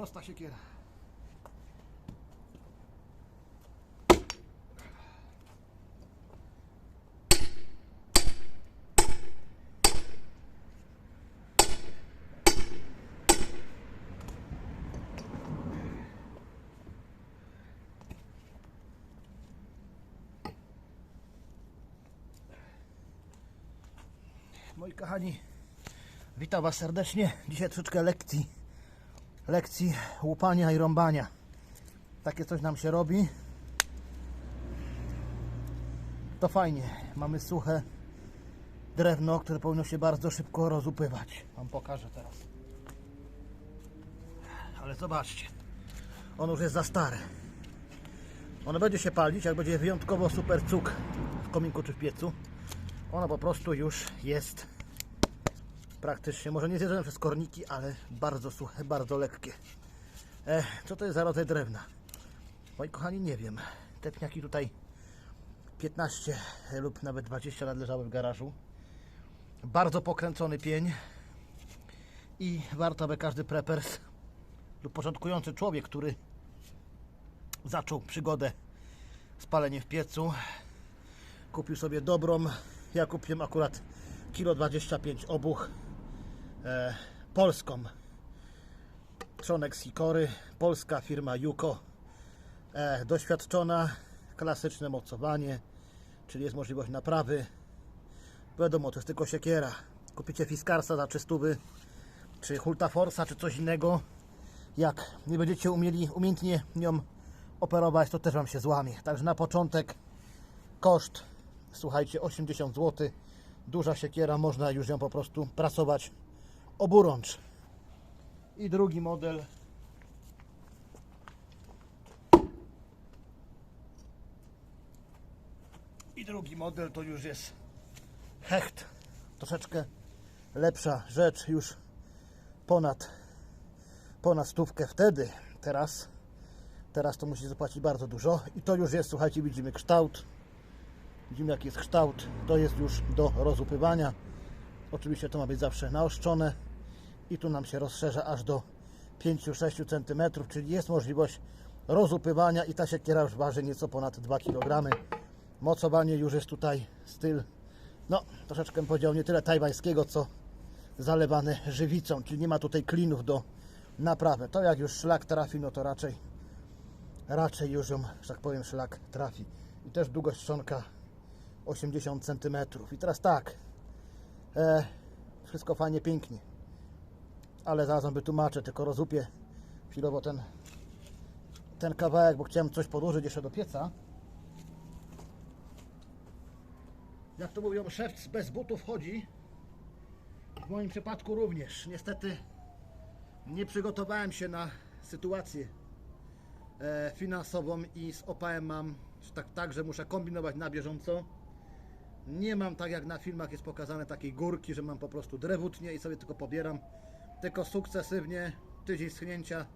Prosta siekiera. Moi kochani, witam Was serdecznie. Dzisiaj troszeczkę lekcji. Lekcji łupania i rąbania. Takie coś nam się robi. To fajnie. Mamy suche drewno, które powinno się bardzo szybko rozupywać. Wam pokażę teraz. Ale zobaczcie. On już jest za stare. Ono będzie się palić, jak będzie wyjątkowo super cuk w kominku czy w piecu. Ono po prostu już jest praktycznie, może nie zjedzone przez korniki, ale bardzo suche, bardzo lekkie. E, co to jest za rodzaj drewna? Moi kochani, nie wiem. Te pniaki tutaj 15 lub nawet 20 lat leżały w garażu. Bardzo pokręcony pień i warto, aby każdy preppers lub początkujący człowiek, który zaczął przygodę z paleniem w piecu, kupił sobie dobrą, ja kupiłem akurat kilo 25 obuch e, polską. Trzonek z hikory, polska firma Juko. E, doświadczona, klasyczne mocowanie czyli jest możliwość naprawy. Wiadomo, to jest tylko siekiera. Kupicie Fiskarsa za 300 czy Hultaforsa, czy coś innego. Jak nie będziecie umieli umiejętnie nią operować, to też Wam się złamie. Także na początek koszt słuchajcie 80 zł duża siekiera, można już ją po prostu prasować oburącz i drugi model i drugi model to już jest hecht troszeczkę lepsza rzecz już ponad ponad stówkę wtedy teraz teraz to musi zapłacić bardzo dużo i to już jest słuchajcie widzimy kształt Widzimy jaki jest kształt. To jest już do rozupywania. Oczywiście to ma być zawsze naoszczone. I tu nam się rozszerza aż do 5-6 cm, czyli jest możliwość rozupywania i ta siekiera już waży nieco ponad 2 kg. Mocowanie już jest tutaj styl, no troszeczkę powiedział nie tyle tajwańskiego, co zalewane żywicą, czyli nie ma tutaj klinów do naprawy. To jak już szlak trafi, no to raczej raczej już ją, że tak powiem, szlak trafi. I też długość trzonka 80 cm. I teraz tak, e, wszystko fajnie, pięknie, ale zaraz wam wytłumaczę, tylko rozupię chwilowo ten, ten kawałek, bo chciałem coś podłożyć jeszcze do pieca. Jak to mówią, szewc bez butów chodzi. W moim przypadku również. Niestety nie przygotowałem się na sytuację e, finansową i z opałem mam tak, tak, że muszę kombinować na bieżąco. Nie mam tak jak na filmach jest pokazane takiej górki, że mam po prostu drewutnie i sobie tylko pobieram. Tylko sukcesywnie, tydzień schnięcia,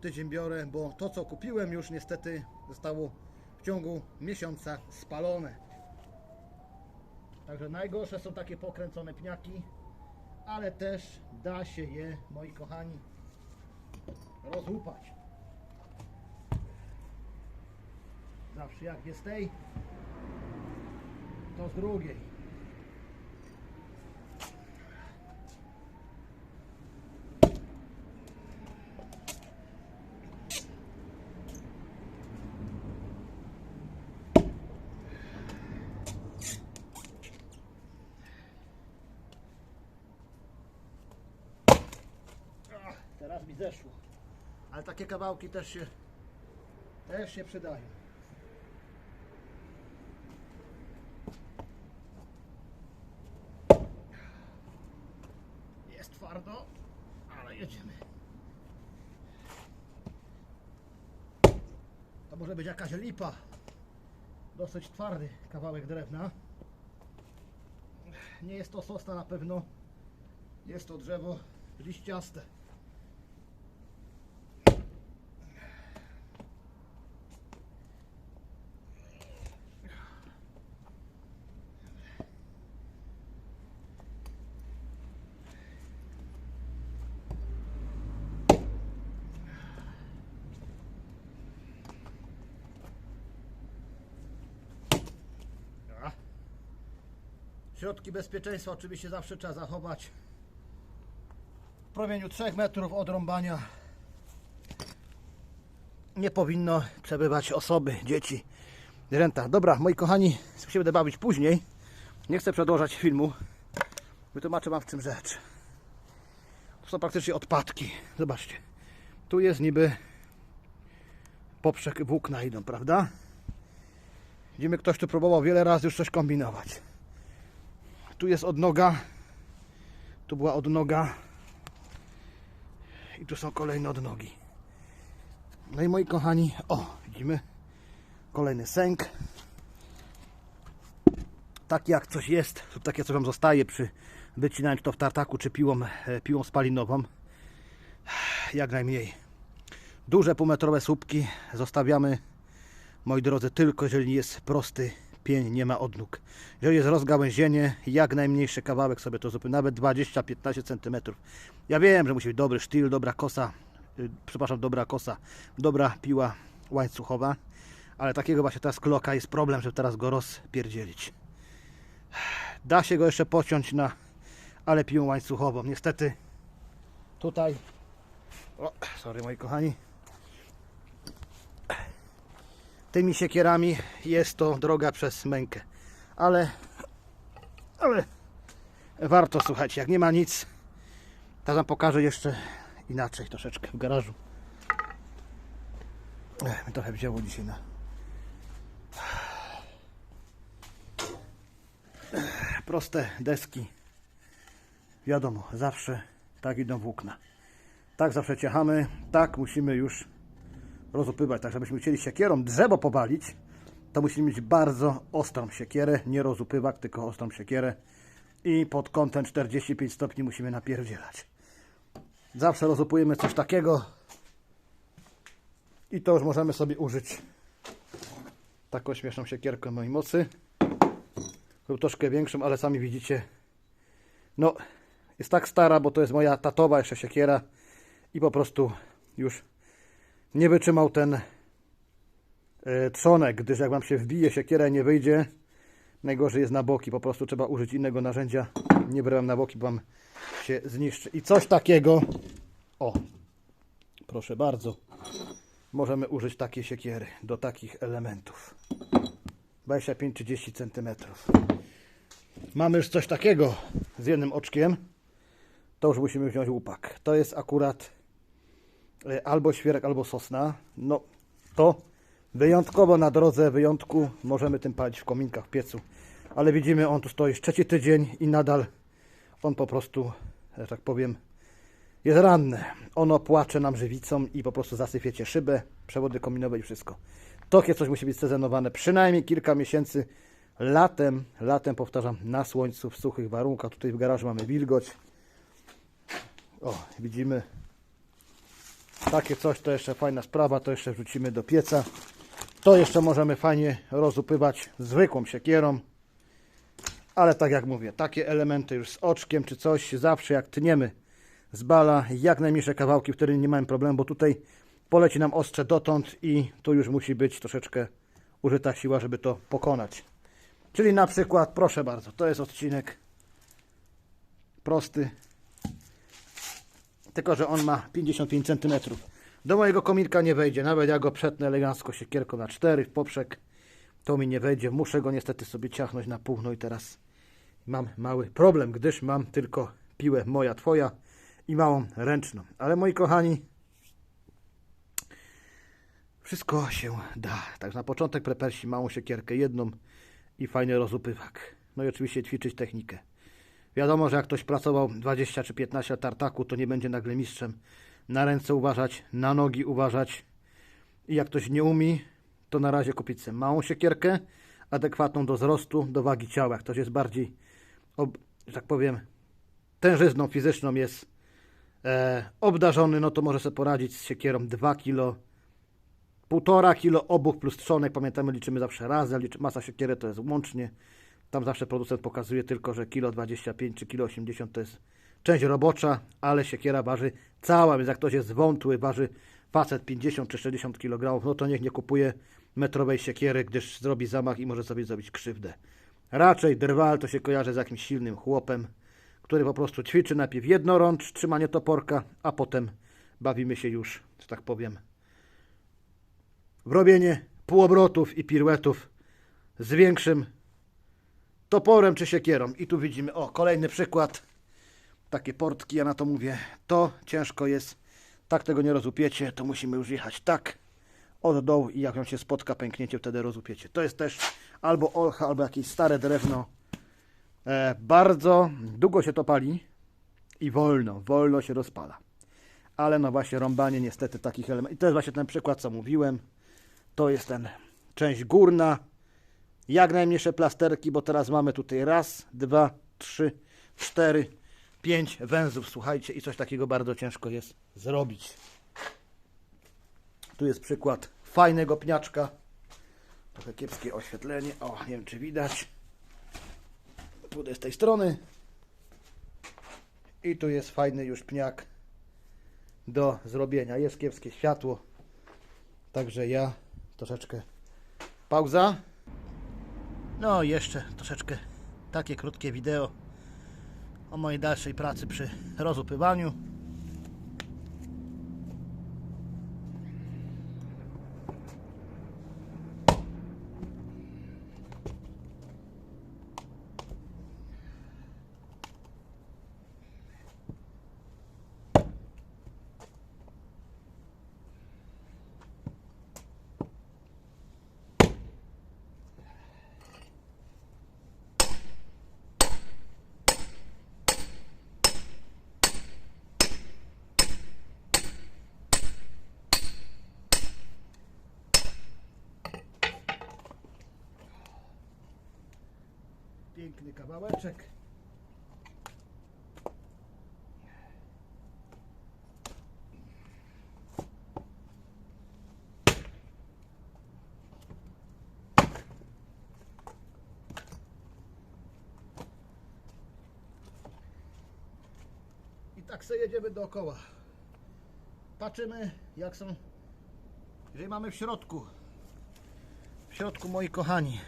tydzień biorę, bo to co kupiłem już niestety zostało w ciągu miesiąca spalone. Także najgorsze są takie pokręcone pniaki, ale też da się je, moi kochani, rozłupać. Zawsze jak z tej, to z drugiej. Ach, Teraz mi zeszło. Ale takie kawałki też się też się przydają. Jest twardo, ale jedziemy. To może być jakaś lipa. Dosyć twardy kawałek drewna. Nie jest to sosna na pewno. Jest to drzewo liściaste. Środki bezpieczeństwa oczywiście zawsze trzeba zachować w promieniu 3 metrów od rąbania. Nie powinno przebywać osoby, dzieci, zwierzęta. Dobra, moi kochani, się będę bawić później. Nie chcę przedłużać filmu. Wytłumaczę Wam w czym rzecz. To są praktycznie odpadki. Zobaczcie. Tu jest niby poprzek włókna idą, prawda? Widzimy, ktoś tu próbował wiele razy już coś kombinować. Tu jest odnoga. Tu była odnoga. I tu są kolejne odnogi. No i moi kochani, o, widzimy kolejny sęk. Taki jak coś jest, lub takie coś Wam zostaje przy wycinaniu to w tartaku czy piłą, e, piłą spalinową. Jak najmniej. Duże półmetrowe słupki zostawiamy, moi drodzy, tylko jeżeli jest prosty pień, nie ma odnóg. Jeżeli jest rozgałęzienie, jak najmniejszy kawałek sobie to zupy, nawet 20-15 cm. Ja wiem, że musi być dobry sztyl, dobra kosa, y, przepraszam, dobra kosa, dobra piła łańcuchowa, ale takiego właśnie teraz kloka jest problem, żeby teraz go rozpierdzielić. Da się go jeszcze pociąć na, ale piłą łańcuchową. Niestety tutaj, o, sorry moi kochani, tymi siekierami jest to droga przez mękę. Ale, ale warto słuchajcie, jak nie ma nic, to wam pokażę jeszcze inaczej troszeczkę w garażu. Ech, trochę wzięło dzisiaj na proste deski. Wiadomo, zawsze tak idą włókna. Tak zawsze ciechamy, tak musimy już rozupywać. Tak, żebyśmy chcieli siekierą drzewo powalić, to musimy mieć bardzo ostrą siekierę, nie rozupywak, tylko ostrą siekierę i pod kątem 45 stopni musimy napierdzielać. Zawsze rozupujemy coś takiego i to już możemy sobie użyć taką śmieszną siekierkę mojej mocy lub troszkę większą, ale sami widzicie no jest tak stara, bo to jest moja tatowa jeszcze siekiera i po prostu już nie wytrzymał ten e, trzonek, gdyż jak Wam się wbije siekiera nie wyjdzie, najgorzej jest na boki, po prostu trzeba użyć innego narzędzia. Nie brałem na boki, bo Wam się zniszczy. I coś takiego, o, proszę bardzo, możemy użyć takiej siekiery do takich elementów. 25-30 cm. Mamy już coś takiego z jednym oczkiem, to już musimy wziąć łupak. To jest akurat albo świerek, albo sosna. No to wyjątkowo na drodze wyjątku możemy tym palić w kominkach, w piecu. Ale widzimy, on tu stoi trzeci tydzień i nadal on po prostu, że tak powiem, jest ranny. Ono płacze nam żywicą i po prostu zasypiecie szybę, przewody kominowe i wszystko. Takie coś musi być sezonowane przynajmniej kilka miesięcy latem, latem powtarzam, na słońcu, w suchych warunkach. Tutaj w garażu mamy wilgoć. O, widzimy takie coś, to jeszcze fajna sprawa, to jeszcze wrzucimy do pieca. To jeszcze możemy fajnie rozupywać zwykłą siekierą. Ale tak jak mówię, takie elementy już z oczkiem czy coś, zawsze jak tniemy z bala, jak najmniejsze kawałki, wtedy nie mamy problemu, bo tutaj poleci nam ostrze dotąd i tu już musi być troszeczkę użyta siła, żeby to pokonać. Czyli na przykład, proszę bardzo, to jest odcinek prosty, tylko że on ma 55 cm. Do mojego kominka nie wejdzie, nawet jak go przetnę elegancko siekierką na 4 w poprzek, to mi nie wejdzie. Muszę go niestety sobie ciachnąć na pół, no i teraz mam mały problem, gdyż mam tylko piłę moja, twoja i małą ręczną. Ale moi kochani, wszystko się da. Tak na początek prepersi małą siekierkę, jedną i fajny rozupywak. No i oczywiście ćwiczyć technikę. Wiadomo, że jak ktoś pracował 20 czy 15 lat tartaku, to nie będzie nagle mistrzem. Na ręce uważać, na nogi uważać. I jak ktoś nie umie, to na razie kupić sobie małą siekierkę, adekwatną do wzrostu, do wagi ciała. Jak ktoś jest bardziej, że tak powiem, tężyzną fizyczną jest e, obdarzony, no to może sobie poradzić z siekierą 2 kg, 1,5 kg obuch plus trzonek. Pamiętamy, liczymy zawsze razem, masa siekiery to jest łącznie. Tam zawsze producent pokazuje tylko, że kilo 25 czy kilo 80 to jest część robocza, ale siekiera waży cała, więc jak ktoś jest wątły, waży facet 50 czy 60 kg, no to niech nie kupuje metrowej siekiery, gdyż zrobi zamach i może sobie zrobić krzywdę. Raczej drwal to się kojarzy z jakimś silnym chłopem, który po prostu ćwiczy najpierw jednorącz, trzymanie toporka, a potem bawimy się już, że tak powiem, w robienie półobrotów i piruetów z większym toporem czy siekierą. I tu widzimy, o, kolejny przykład. Takie portki, ja na to mówię, to ciężko jest, tak tego nie rozupiecie, to musimy już jechać tak od dołu i jak ją się spotka, pękniecie, wtedy rozupiecie. To jest też albo olcha, albo jakieś stare drewno. E, bardzo długo się to pali i wolno, wolno się rozpala. Ale no właśnie rąbanie niestety takich elementów. I to jest właśnie ten przykład, co mówiłem. To jest ten część górna. Jak najmniejsze plasterki, bo teraz mamy tutaj raz, dwa, trzy, cztery, pięć węzłów, słuchajcie, i coś takiego bardzo ciężko jest zrobić. Tu jest przykład fajnego pniaczka. Trochę kiepskie oświetlenie. O, nie wiem czy widać. Tutaj z tej strony. I tu jest fajny już pniak do zrobienia. Jest kiepskie światło. Także ja troszeczkę pauza. No jeszcze troszeczkę takie krótkie wideo o mojej dalszej pracy przy rozupywaniu. Piękny kawałeczek. I tak sobie jedziemy dookoła. Patrzymy jak są. Jeżeli mamy w środku. W środku moi kochani.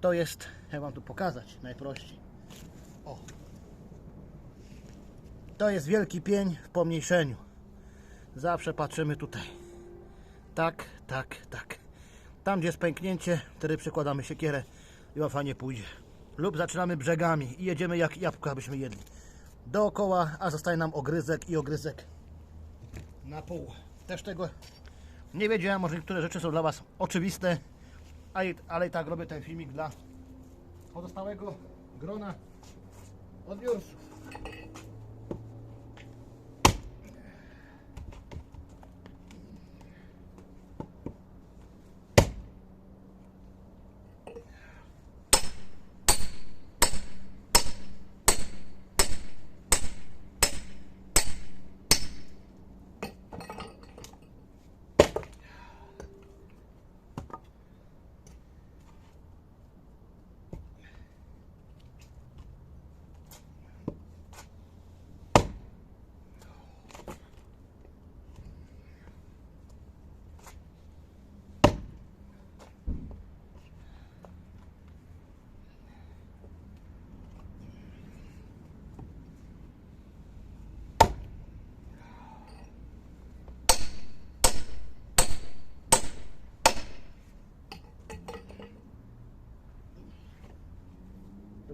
To jest, jak wam tu pokazać najprościej. O. To jest wielki pień w pomniejszeniu. Zawsze patrzymy tutaj. Tak, tak, tak. Tam gdzie jest pęknięcie, wtedy przykładamy siekierę i łafa nie pójdzie. Lub zaczynamy brzegami i jedziemy jak jabłka, abyśmy jedli. Dookoła, a zostaje nam ogryzek i ogryzek na pół. Też tego nie wiedziałem, może niektóre rzeczy są dla Was oczywiste, a i- ale i tak robię ten filmik dla pozostałego grona odbiorców.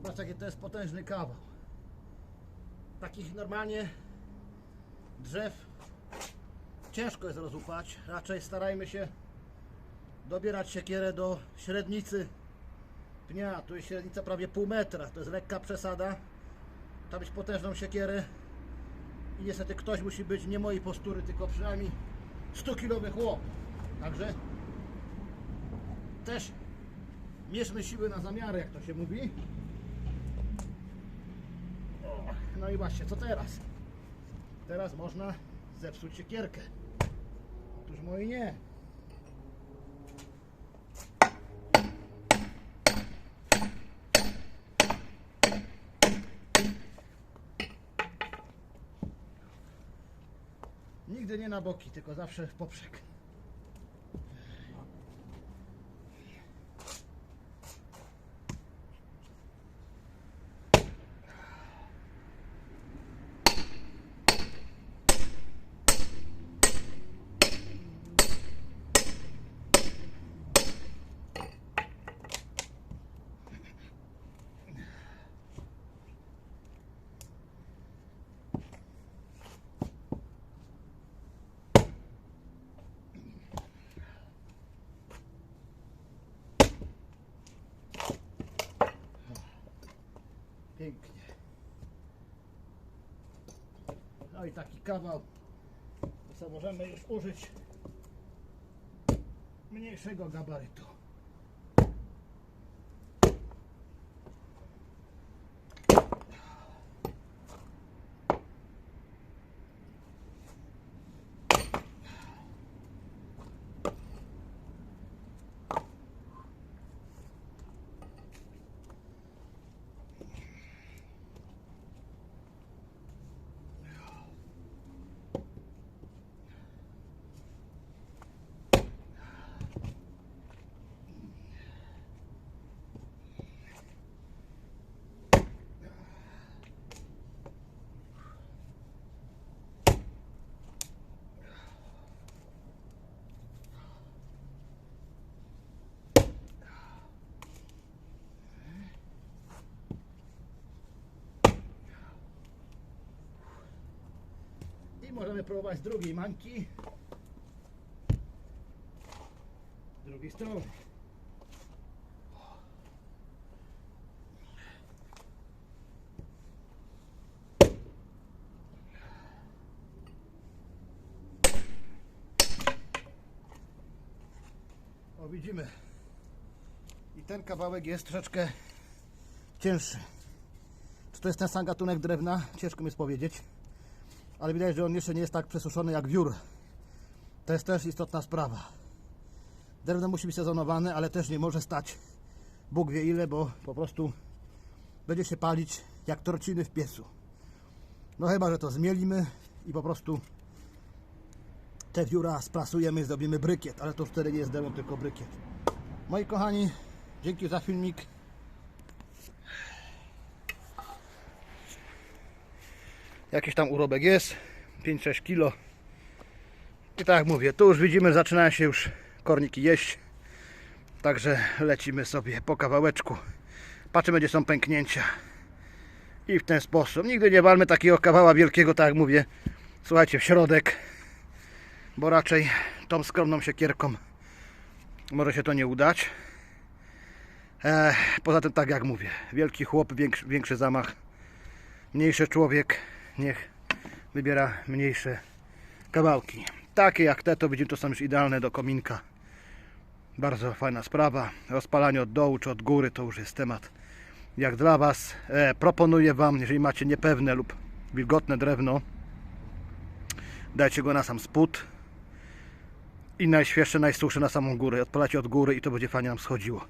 Jaki to jest potężny kawał. Takich normalnie drzew ciężko jest rozłupać. Raczej starajmy się dobierać siekierę do średnicy pnia. Tu jest średnica prawie pół metra. To jest lekka przesada. Trzeba mieć potężną siekierę. I niestety ktoś musi być nie mojej postury, tylko przynajmniej 100 kilowy chłop. Także też mierzmy siły na zamiary, jak to się mówi. No i właśnie, co teraz? Teraz można zepsuć siekierkę. Otóż moi nie. Nigdy nie na boki, tylko zawsze w poprzek. Pięknie. No i taki kawał. To możemy już użyć mniejszego gabarytu. Możemy próbować drugiej manki. Z drugiej strony. O widzimy. I ten kawałek jest troszeczkę cięższy. Czy to jest ten sam gatunek drewna? Ciężko mi jest powiedzieć ale widać, że on jeszcze nie jest tak przesuszony jak wiór. To jest też istotna sprawa. Drewno musi być sezonowane, ale też nie może stać Bóg wie ile, bo po prostu będzie się palić jak torciny w piecu. No chyba, że to zmielimy i po prostu te wióra sprasujemy i zrobimy brykiet, ale to wtedy nie jest drewno, tylko brykiet. Moi kochani, dzięki za filmik. Jakiś tam urobek jest, 5-6 kilo. I tak jak mówię, tu już widzimy, zaczynają się już korniki jeść. Także lecimy sobie po kawałeczku. Patrzymy, gdzie są pęknięcia. I w ten sposób. Nigdy nie walmy takiego kawała wielkiego, tak jak mówię. Słuchajcie, w środek. Bo raczej tą skromną siekierką może się to nie udać. Poza tym, tak jak mówię, wielki chłop, większy, większy zamach. Mniejszy człowiek niech wybiera mniejsze kawałki. Takie jak te, to widzimy, to są już idealne do kominka. Bardzo fajna sprawa. Rozpalanie od dołu czy od góry to już jest temat jak dla Was. E, proponuję Wam, jeżeli macie niepewne lub wilgotne drewno, dajcie go na sam spód i najświeższe, najsuchsze na samą górę. Odpalacie od góry i to będzie fajnie nam schodziło.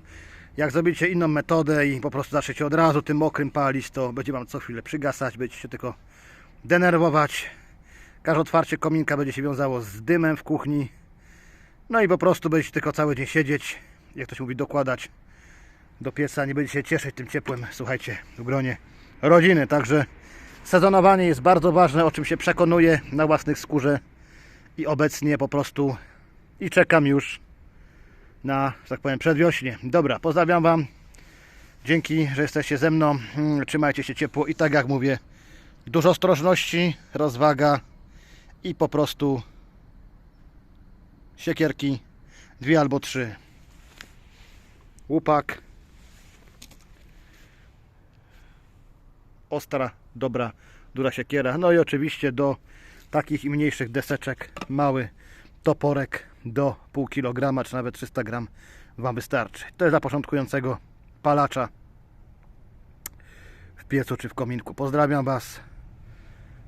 Jak zrobicie inną metodę i po prostu zaczniecie od razu tym mokrym palić, to będzie Wam co chwilę przygasać, będziecie tylko denerwować. Każde otwarcie kominka będzie się wiązało z dymem w kuchni. No i po prostu będziecie tylko cały dzień siedzieć, jak to się mówi, dokładać do pieca. Nie będziecie się cieszyć tym ciepłem, słuchajcie, w gronie rodziny. Także sezonowanie jest bardzo ważne, o czym się przekonuję na własnych skórze. I obecnie po prostu i czekam już na, że tak powiem, przedwiośnie. Dobra, pozdrawiam Wam. Dzięki, że jesteście ze mną. Mm, Trzymajcie się ciepło i tak jak mówię, dużo ostrożności, rozwaga i po prostu siekierki, dwie albo trzy. Łupak. Ostra, dobra, dura siekiera. No i oczywiście do takich i mniejszych deseczek mały toporek do pół kilograma, czy nawet 300 gram Wam wystarczy. To jest dla początkującego palacza w piecu czy w kominku. Pozdrawiam Was.